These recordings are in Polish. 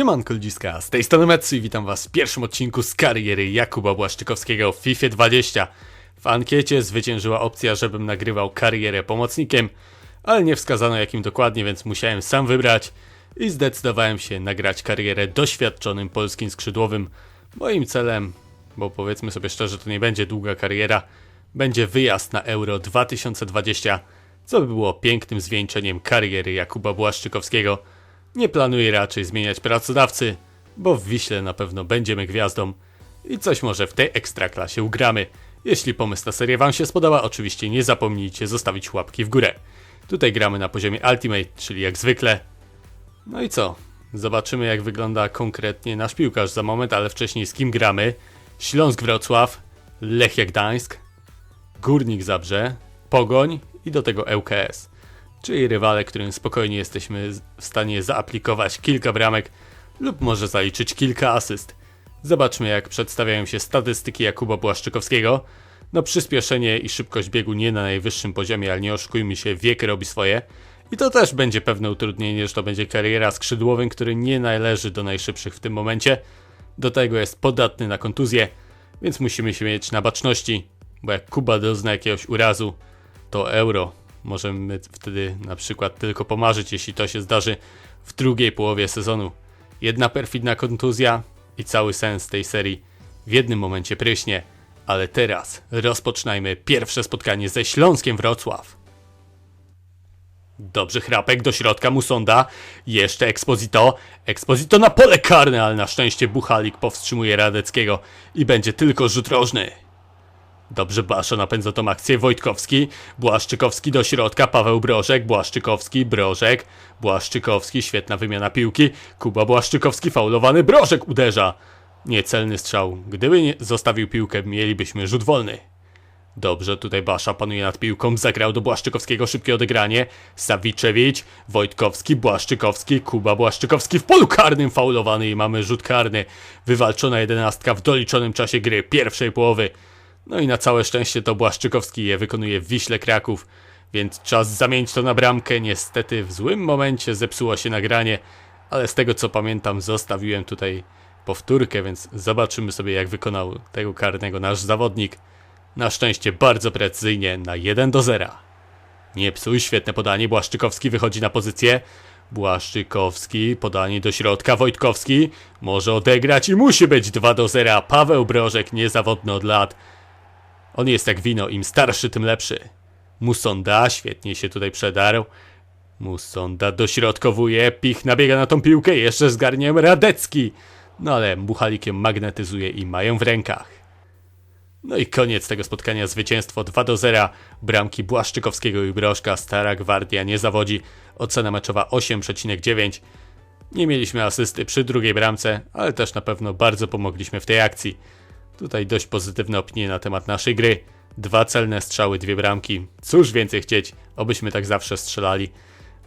Siemanko ludziska, z tej strony Metsu i witam was w pierwszym odcinku z kariery Jakuba Błaszczykowskiego w FIFA 20. W ankiecie zwyciężyła opcja, żebym nagrywał karierę pomocnikiem, ale nie wskazano jakim dokładnie, więc musiałem sam wybrać i zdecydowałem się nagrać karierę doświadczonym polskim skrzydłowym. Moim celem, bo powiedzmy sobie szczerze, to nie będzie długa kariera, będzie wyjazd na Euro 2020, co by było pięknym zwieńczeniem kariery Jakuba Błaszczykowskiego. Nie planuję raczej zmieniać pracodawcy, bo w Wiśle na pewno będziemy gwiazdą i coś może w tej ekstraklasie ugramy. Jeśli pomysł na serię Wam się spodoba, oczywiście nie zapomnijcie zostawić łapki w górę. Tutaj gramy na poziomie Ultimate, czyli jak zwykle. No i co? Zobaczymy jak wygląda konkretnie nasz piłkarz za moment, ale wcześniej z kim gramy. Śląsk Wrocław, Lechia Gdańsk, Górnik Zabrze, Pogoń i do tego ŁKS czyli rywale, którym spokojnie jesteśmy w stanie zaaplikować kilka bramek lub może zaliczyć kilka asyst. Zobaczmy jak przedstawiają się statystyki Jakuba Błaszczykowskiego. No przyspieszenie i szybkość biegu nie na najwyższym poziomie, ale nie oszukujmy się, wiek robi swoje. I to też będzie pewne utrudnienie, że to będzie kariera skrzydłowym, który nie należy do najszybszych w tym momencie. Do tego jest podatny na kontuzję, więc musimy się mieć na baczności, bo jak Kuba dozna jakiegoś urazu, to euro Możemy wtedy na przykład tylko pomarzyć, jeśli to się zdarzy w drugiej połowie sezonu. Jedna perfidna kontuzja i cały sens tej serii w jednym momencie pryśnie. Ale teraz rozpoczynajmy pierwsze spotkanie ze Śląskiem Wrocław. Dobrze, chrapek do środka Musonda. Jeszcze Exposito. Exposito na pole karne, ale na szczęście Buchalik powstrzymuje Radeckiego i będzie tylko rzut rożny. Dobrze Basza napędza tą akcję. Wojtkowski, Błaszczykowski do środka, Paweł Brożek, Błaszczykowski, Brożek, Błaszczykowski, świetna wymiana piłki. Kuba Błaszczykowski, faulowany, Brożek uderza. Niecelny strzał. Gdyby nie zostawił piłkę, mielibyśmy rzut wolny. Dobrze, tutaj Basza panuje nad piłką, zagrał do Błaszczykowskiego szybkie odegranie. Sawiczewicz, Wojtkowski, Błaszczykowski, Kuba Błaszczykowski w polu karnym faulowany i mamy rzut karny. Wywalczona jedenastka w doliczonym czasie gry pierwszej połowy. No i na całe szczęście to Błaszczykowski je wykonuje w Wiśle Kraków, więc czas zamienić to na bramkę. Niestety w złym momencie zepsuło się nagranie, ale z tego co pamiętam zostawiłem tutaj powtórkę, więc zobaczymy sobie jak wykonał tego karnego nasz zawodnik. Na szczęście bardzo precyzyjnie na 1 do 0. Nie psuj, świetne podanie, Błaszczykowski wychodzi na pozycję. Błaszczykowski, podanie do środka, Wojtkowski może odegrać i musi być 2 do 0. Paweł Brożek niezawodny od lat. On jest jak wino, im starszy, tym lepszy. Musonda świetnie się tutaj przedarł. Musonda dośrodkowuje, Pich nabiega na tą piłkę, jeszcze zgarniem Radecki. No ale Buchalikiem magnetyzuje i mają w rękach. No i koniec tego spotkania, zwycięstwo 2 do 0. Bramki Błaszczykowskiego i Brożka, Stara Gwardia nie zawodzi. Ocena meczowa 8,9. Nie mieliśmy asysty przy drugiej bramce, ale też na pewno bardzo pomogliśmy w tej akcji. Tutaj dość pozytywne opinie na temat naszej gry. Dwa celne strzały, dwie bramki. Cóż więcej chcieć, obyśmy tak zawsze strzelali.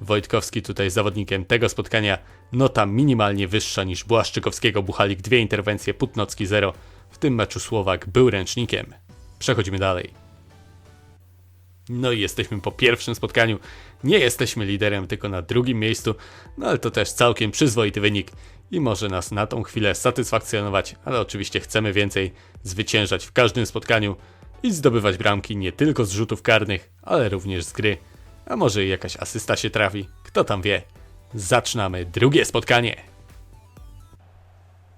Wojtkowski tutaj zawodnikiem tego spotkania. Nota minimalnie wyższa niż Błaszczykowskiego. Buchalik dwie interwencje, Putnocki zero. W tym meczu Słowak był ręcznikiem. Przechodzimy dalej. No i jesteśmy po pierwszym spotkaniu. Nie jesteśmy liderem, tylko na drugim miejscu, no ale to też całkiem przyzwoity wynik i może nas na tą chwilę satysfakcjonować, ale oczywiście chcemy więcej, zwyciężać w każdym spotkaniu i zdobywać bramki nie tylko z rzutów karnych, ale również z gry. A może jakaś asysta się trafi, kto tam wie. Zaczynamy drugie spotkanie.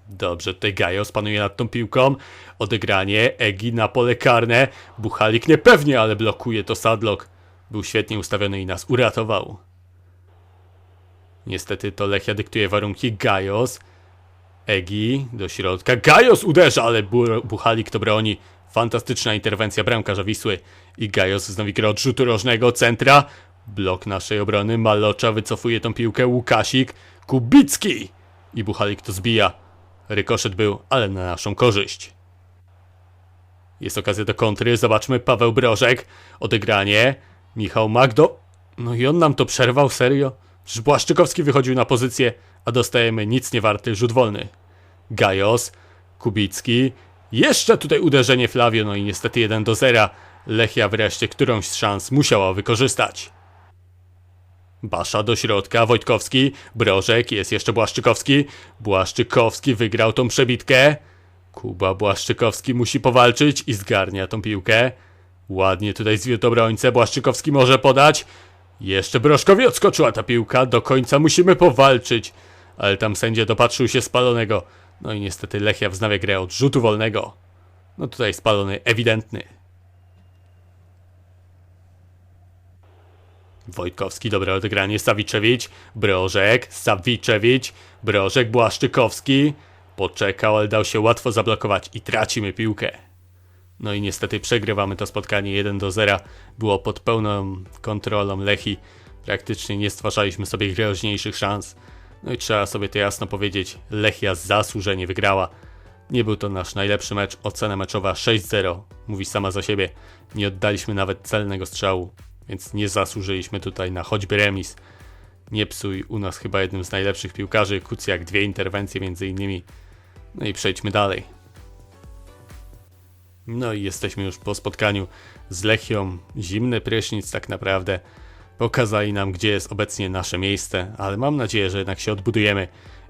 Dobrze, tutaj Gajos panuje nad tą piłką. Odegranie, Egi na pole karne. Buchalik niepewnie, ale blokuje to Sadlock. Był świetnie ustawiony i nas uratował. Niestety to Lechia dyktuje warunki. Gajos. Egi do środka. Gajos uderza, ale Buchalik to broni. Fantastyczna interwencja bramkarza Wisły. I Gajos znowu gra od rzutu rożnego. Centra. Blok naszej obrony. Malocza wycofuje tą piłkę. Łukasik. Kubicki. I Buchalik to zbija. Rykoszet był, ale na naszą korzyść. Jest okazja do kontry. Zobaczmy Paweł Brożek. Odegranie. Michał Magdo. No i on nam to przerwał, serio? Przecież Błaszczykowski wychodził na pozycję, a dostajemy nic nie warty rzut wolny. Gajos, Kubicki, jeszcze tutaj uderzenie Flavio, no i niestety 1 do 0. Lechia wreszcie którąś z szans musiała wykorzystać. Basza do środka, Wojtkowski, Brożek, jest jeszcze Błaszczykowski. Błaszczykowski wygrał tą przebitkę. Kuba Błaszczykowski musi powalczyć i zgarnia tą piłkę. Ładnie tutaj zwiódł obrońcę, Błaszczykowski może podać. Jeszcze Brożkowi odskoczyła ta piłka, do końca musimy powalczyć. Ale tam sędzia dopatrzył się spalonego. No i niestety Lechia wznawia grę od rzutu wolnego. No tutaj spalony ewidentny. Wojtkowski, dobre odegranie, Sawiczewicz, Brożek, Sawiczewicz, Brożek, Błaszczykowski. Poczekał, ale dał się łatwo zablokować i tracimy piłkę. No i niestety przegrywamy to spotkanie 1 do 0. Było pod pełną kontrolą Lechi. Praktycznie nie stwarzaliśmy sobie groźniejszych szans. No i trzeba sobie to jasno powiedzieć, Lechia zasłużenie wygrała. Nie był to nasz najlepszy mecz, ocena meczowa 6-0, mówi sama za siebie. Nie oddaliśmy nawet celnego strzału, więc nie zasłużyliśmy tutaj na choćby remis. Nie psuj u nas chyba jednym z najlepszych piłkarzy, Kucjak dwie interwencje między innymi. No i przejdźmy dalej. No i jesteśmy już po spotkaniu z Lechią. Zimny prysznic tak naprawdę. Pokazali nam, gdzie jest obecnie nasze miejsce, ale mam nadzieję, że jednak się odbudujemy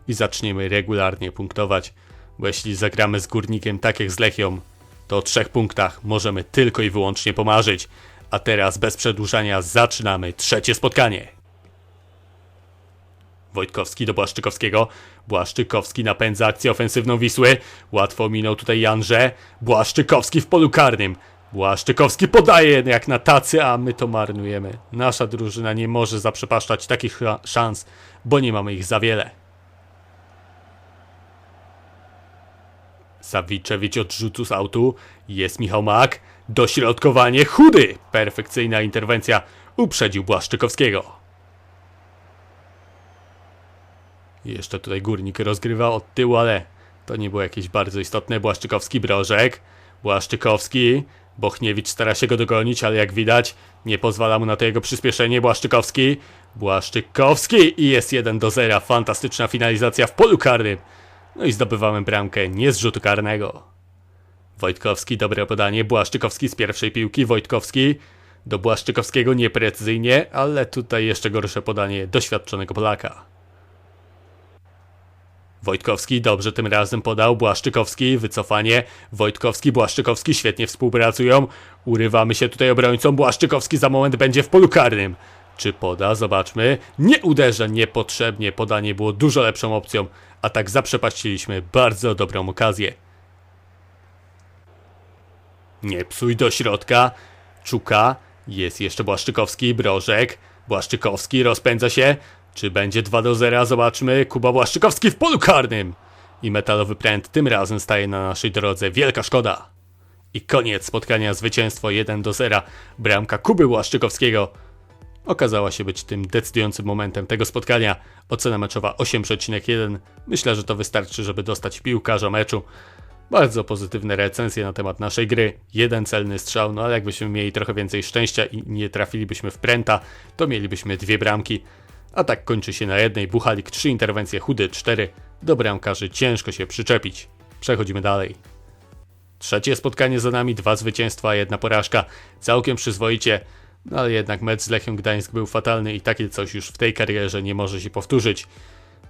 i zaczniemy regularnie punktować, bo jeśli zagramy z Górnikiem tak jak z Lechią, to o trzech punktach możemy tylko i wyłącznie pomarzyć. A teraz bez przedłużania zaczynamy trzecie spotkanie. Wojtkowski do Błaszczykowskiego. Błaszczykowski napędza akcję ofensywną Wisły. Łatwo minął tutaj Janże. Błaszczykowski w polu karnym. Błaszczykowski podaje jak na tacy, a my to marnujemy. Nasza drużyna nie może zaprzepaszczać takich szans, bo nie mamy ich za wiele. Sawiczewicz od rzutu z autu. Jest Michał Mak. Dośrodkowanie chudy. Perfekcyjna interwencja. Uprzedził Błaszczykowskiego. Jeszcze tutaj górnik rozgrywa od tyłu, ale to nie było jakieś bardzo istotne. Błaszczykowski, Brożek. Błaszczykowski. Bochniewicz stara się go dogonić, ale jak widać, nie pozwala mu na to jego przyspieszenie. Błaszczykowski. Błaszczykowski i jest 1 do 0. Fantastyczna finalizacja w polu karnym. No i zdobywamy bramkę nie z rzutu karnego. Wojtkowski, dobre podanie. Błaszczykowski z pierwszej piłki. Wojtkowski do Błaszczykowskiego nieprecyzyjnie, ale tutaj jeszcze gorsze podanie doświadczonego Polaka. Wojtkowski dobrze tym razem podał, Błaszczykowski, wycofanie, Wojtkowski, Błaszczykowski świetnie współpracują, urywamy się tutaj obrońcą, Błaszczykowski za moment będzie w polu karnym. Czy poda? Zobaczmy. Nie uderza niepotrzebnie, podanie było dużo lepszą opcją, a tak zaprzepaściliśmy bardzo dobrą okazję. Nie psuj do środka, Czuka, jest jeszcze Błaszczykowski, Brożek, Błaszczykowski rozpędza się, czy będzie 2 do 0? Zobaczmy. Kuba Błaszczykowski w polu karnym. I metalowy pręt tym razem staje na naszej drodze. Wielka szkoda. I koniec spotkania. Zwycięstwo 1 do 0. Bramka Kuby Błaszczykowskiego okazała się być tym decydującym momentem tego spotkania. Ocena meczowa 8,1. Myślę, że to wystarczy, żeby dostać piłkarza meczu. Bardzo pozytywne recenzje na temat naszej gry. Jeden celny strzał, no ale jakbyśmy mieli trochę więcej szczęścia i nie trafilibyśmy w pręta, to mielibyśmy dwie bramki. A tak kończy się na jednej, Buchalik 3 interwencje, Chudy 4. Do bramkarzy ciężko się przyczepić. Przechodzimy dalej. Trzecie spotkanie za nami, dwa zwycięstwa, jedna porażka. Całkiem przyzwoicie, no ale jednak mecz z Lechią Gdańsk był fatalny i takie coś już w tej karierze nie może się powtórzyć.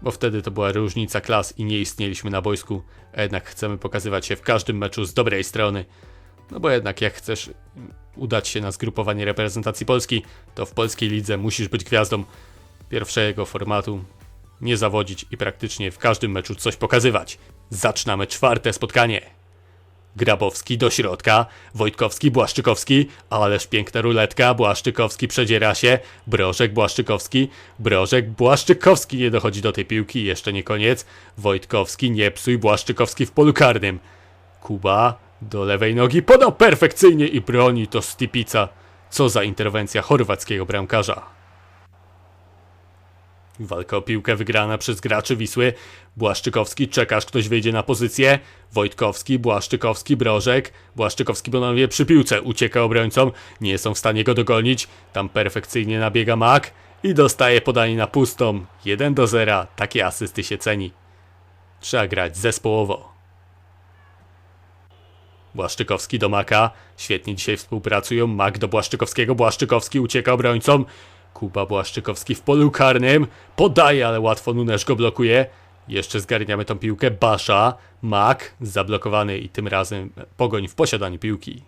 Bo wtedy to była różnica klas i nie istnieliśmy na boisku, a jednak chcemy pokazywać się w każdym meczu z dobrej strony. No bo jednak jak chcesz udać się na zgrupowanie reprezentacji Polski, to w polskiej lidze musisz być gwiazdą pierwszego formatu, nie zawodzić i praktycznie w każdym meczu coś pokazywać. Zaczynamy czwarte spotkanie. Grabowski do środka, Wojtkowski, Błaszczykowski, ależ piękna ruletka, Błaszczykowski przedziera się, Brożek, Błaszczykowski, Brożek, Błaszczykowski nie dochodzi do tej piłki, jeszcze nie koniec, Wojtkowski, nie psuj, Błaszczykowski w polu karnym. Kuba do lewej nogi podał perfekcyjnie i broni to Stipica. Co za interwencja chorwackiego bramkarza. Walka o piłkę wygrana przez graczy Wisły. Błaszczykowski, czekasz, ktoś wejdzie na pozycję. Wojtkowski, Błaszczykowski, Brożek. Błaszczykowski ponownie przy piłce ucieka obrońcom. Nie są w stanie go dogonić. Tam perfekcyjnie nabiega Mak i dostaje podanie na pustą. 1 do 0. Takie asysty się ceni. Trzeba grać zespołowo. Błaszczykowski do Maka. Świetnie dzisiaj współpracują. Mak do Błaszczykowskiego. Błaszczykowski ucieka obrońcom. Kuba Błaszczykowski w polu karnym. Podaje, ale łatwo Nunes go blokuje. Jeszcze zgarniamy tą piłkę. Basza, Mak, zablokowany i tym razem pogoń w posiadaniu piłki.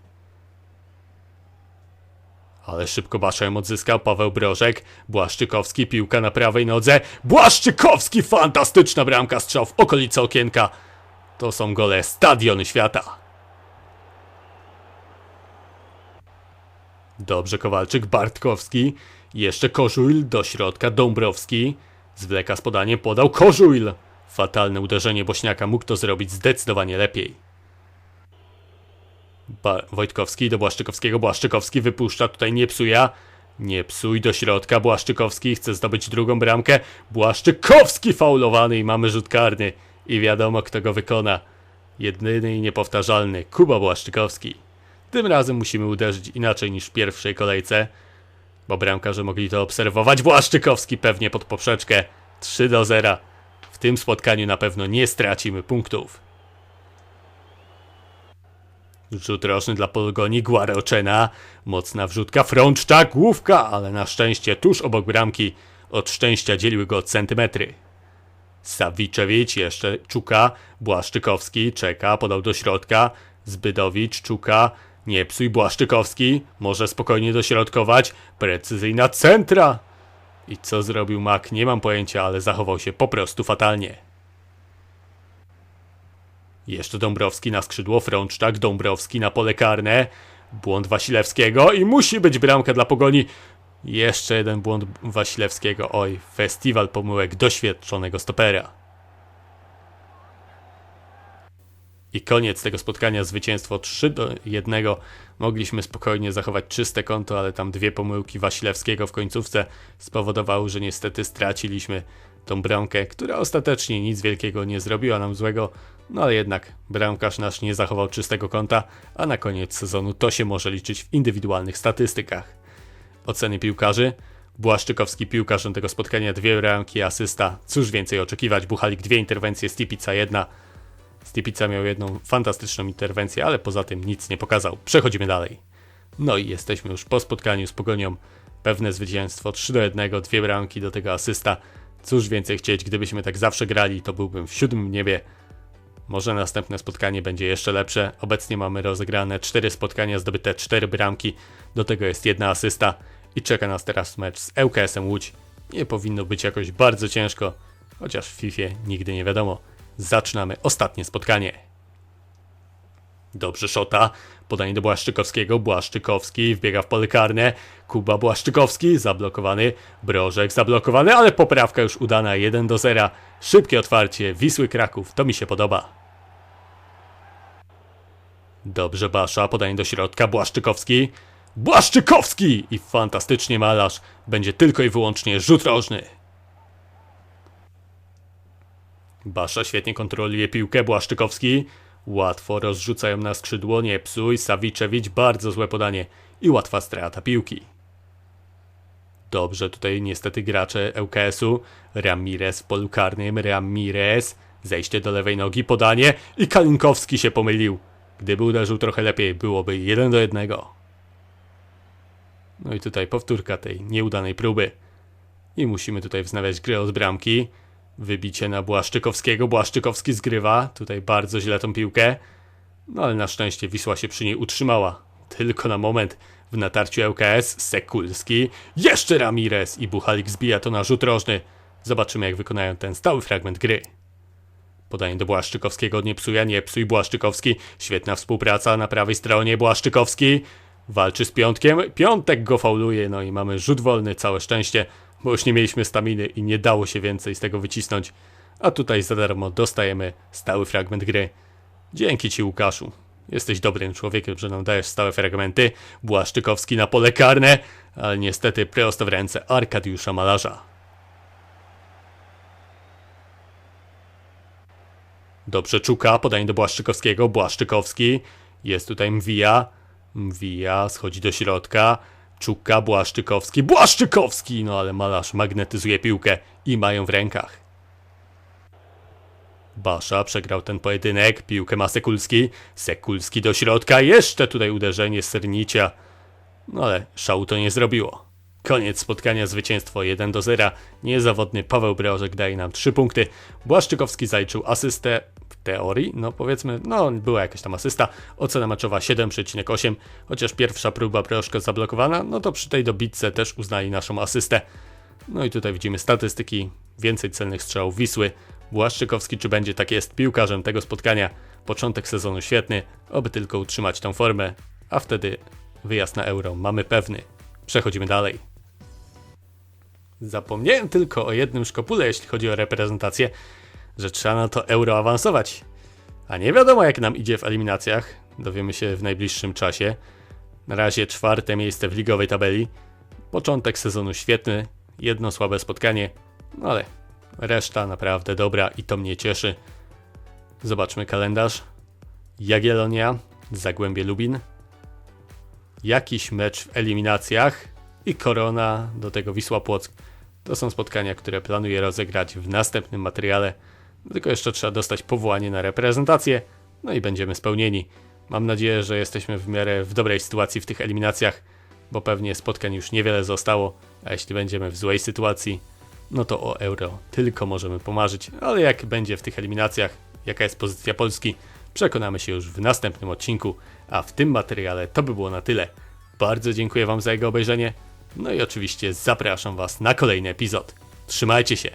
Ale szybko Basza ją odzyskał. Paweł Brożek, Błaszczykowski, piłka na prawej nodze. Błaszczykowski, fantastyczna bramka, strzał w okolice okienka. To są gole Stadiony Świata. Dobrze Kowalczyk, Bartkowski, jeszcze Kożuil, do środka Dąbrowski, zwleka z podaniem, podał Kożuil. Fatalne uderzenie Bośniaka, mógł to zrobić zdecydowanie lepiej. Ba Wojtkowski do Błaszczykowskiego, Błaszczykowski wypuszcza, tutaj nie psuja. Nie psuj do środka, Błaszczykowski chce zdobyć drugą bramkę. Błaszczykowski faulowany i mamy rzut karny. I wiadomo kto go wykona. Jedyny i niepowtarzalny Kuba Błaszczykowski. Tym razem musimy uderzyć inaczej niż w pierwszej kolejce, bo bramkarze mogli to obserwować. Błaszczykowski pewnie pod poprzeczkę 3 do 0. W tym spotkaniu na pewno nie stracimy punktów. Rzut roczny dla Polgoni, Guaroczena, mocna wrzutka, Frączcza, główka, ale na szczęście tuż obok bramki od szczęścia dzieliły go centymetry. Sawiczewicz, jeszcze Czuka, Błaszczykowski, czeka, podał do środka, Zbydowicz, Czuka, nie psuj Błaszczykowski, może spokojnie dośrodkować, precyzyjna centra. I co zrobił Mak, nie mam pojęcia, ale zachował się po prostu fatalnie. Jeszcze Dąbrowski na skrzydło, Frączczak, Dąbrowski na pole karne. Błąd Wasilewskiego i musi być bramka dla Pogoni. Jeszcze jeden błąd Wasilewskiego. Oj, festiwal pomyłek doświadczonego stopera. I koniec tego spotkania, zwycięstwo 3 do 1. Mogliśmy spokojnie zachować czyste konto, ale tam dwie pomyłki Wasilewskiego w końcówce spowodowały, że niestety straciliśmy tą bramkę, która ostatecznie nic wielkiego nie zrobiła nam złego, no ale jednak bramkarz nasz nie zachował czystego konta, a na koniec sezonu to się może liczyć w indywidualnych statystykach. Oceny piłkarzy. Błaszczykowski piłkarzem tego spotkania, dwie bramki, asysta. Cóż więcej oczekiwać, Buchalik dwie interwencje, Stipica jedna. Stipica miał jedną fantastyczną interwencję, ale poza tym nic nie pokazał. Przechodzimy dalej. No i jesteśmy już po spotkaniu z Pogonią. Pewne zwycięstwo 3 do 1, dwie bramki do tego asysta. Cóż więcej chcieć, gdybyśmy tak zawsze grali, to byłbym w siódmym niebie. Może następne spotkanie będzie jeszcze lepsze. Obecnie mamy rozegrane 4 spotkania, zdobyte 4 bramki. Do tego jest jedna asysta i czeka nas teraz mecz z ŁKS-em Łódź. Nie powinno być jakoś bardzo ciężko, chociaż w FIFA nigdy nie wiadomo. Zaczynamy ostatnie spotkanie. Dobrze szota, podanie do Błaszczykowskiego, Błaszczykowski wbiega w pole karne, Kuba Błaszczykowski zablokowany, Brożek zablokowany, ale poprawka już udana. 1 do 0. Szybkie otwarcie, Wisły Kraków, to mi się podoba. Dobrze Basza, podanie do środka, Błaszczykowski, Błaszczykowski! I fantastycznie malarz, będzie tylko i wyłącznie rzut rożny. Basza świetnie kontroluje piłkę, Błaszczykowski łatwo rozrzucają na skrzydło, nie psuj, Sawiczewicz, bardzo złe podanie i łatwa strata piłki. Dobrze tutaj niestety gracze ŁKS-u, Ramirez w polu karnym, Ramirez, zejście do lewej nogi, podanie i Kalinkowski się pomylił. Gdyby uderzył trochę lepiej, byłoby 1 do 1. No i tutaj powtórka tej nieudanej próby. I musimy tutaj wznawiać grę od bramki. Wybicie na Błaszczykowskiego. Błaszczykowski zgrywa. Tutaj bardzo źle tą piłkę. No ale na szczęście Wisła się przy niej utrzymała. Tylko na moment. W natarciu ŁKS Sekulski. Jeszcze Ramirez i Buchalik zbija to na rzut rożny. Zobaczymy jak wykonają ten stały fragment gry. Podanie do Błaszczykowskiego nie psuje, nie psuj Błaszczykowski. Świetna współpraca na prawej stronie. Błaszczykowski walczy z piątkiem. Piątek go fauluje, no i mamy rzut wolny, całe szczęście bo już nie mieliśmy staminy i nie dało się więcej z tego wycisnąć. A tutaj za darmo dostajemy stały fragment gry. Dzięki Ci Łukaszu. Jesteś dobrym człowiekiem, że nam dajesz stałe fragmenty. Błaszczykowski na pole karne, ale niestety prosto w ręce Arkadiusza Malarza. Dobrze Czuka, podanie do Błaszczykowskiego. Błaszczykowski, jest tutaj Mwija. Mwija schodzi do środka. Czuka, Błaszczykowski, Błaszczykowski! No ale malarz magnetyzuje piłkę i mają w rękach. Basza przegrał ten pojedynek, piłkę ma Sekulski, Sekulski do środka, jeszcze tutaj uderzenie Sernicia. No ale szału to nie zrobiło. Koniec spotkania, zwycięstwo 1 do 0. Niezawodny Paweł Brożek daje nam 3 punkty. Błaszczykowski zaliczył asystę teorii, no powiedzmy, no była jakaś tam asysta. Ocena meczowa 7,8, chociaż pierwsza próba troszkę zablokowana, no to przy tej dobitce też uznali naszą asystę. No i tutaj widzimy statystyki, więcej celnych strzałów Wisły. Błaszczykowski, czy będzie tak jest piłkarzem tego spotkania? Początek sezonu świetny, oby tylko utrzymać tą formę, a wtedy wyjazd na euro mamy pewny. Przechodzimy dalej. Zapomniałem tylko o jednym szkopule, jeśli chodzi o reprezentację, że trzeba na to euro awansować. A nie wiadomo jak nam idzie w eliminacjach, dowiemy się w najbliższym czasie. Na razie czwarte miejsce w ligowej tabeli. Początek sezonu świetny, jedno słabe spotkanie, no ale reszta naprawdę dobra i to mnie cieszy. Zobaczmy kalendarz. Jagiellonia, Zagłębie Lubin, jakiś mecz w eliminacjach i Korona, do tego Wisła Płock. To są spotkania, które planuję rozegrać w następnym materiale. Tylko jeszcze trzeba dostać powołanie na reprezentację, no i będziemy spełnieni. Mam nadzieję, że jesteśmy w miarę w dobrej sytuacji w tych eliminacjach, bo pewnie spotkań już niewiele zostało, a jeśli będziemy w złej sytuacji, no to o euro tylko możemy pomarzyć, ale jak będzie w tych eliminacjach, jaka jest pozycja Polski, przekonamy się już w następnym odcinku, a w tym materiale to by było na tyle. Bardzo dziękuję Wam za jego obejrzenie, no i oczywiście zapraszam Was na kolejny epizod. Trzymajcie się!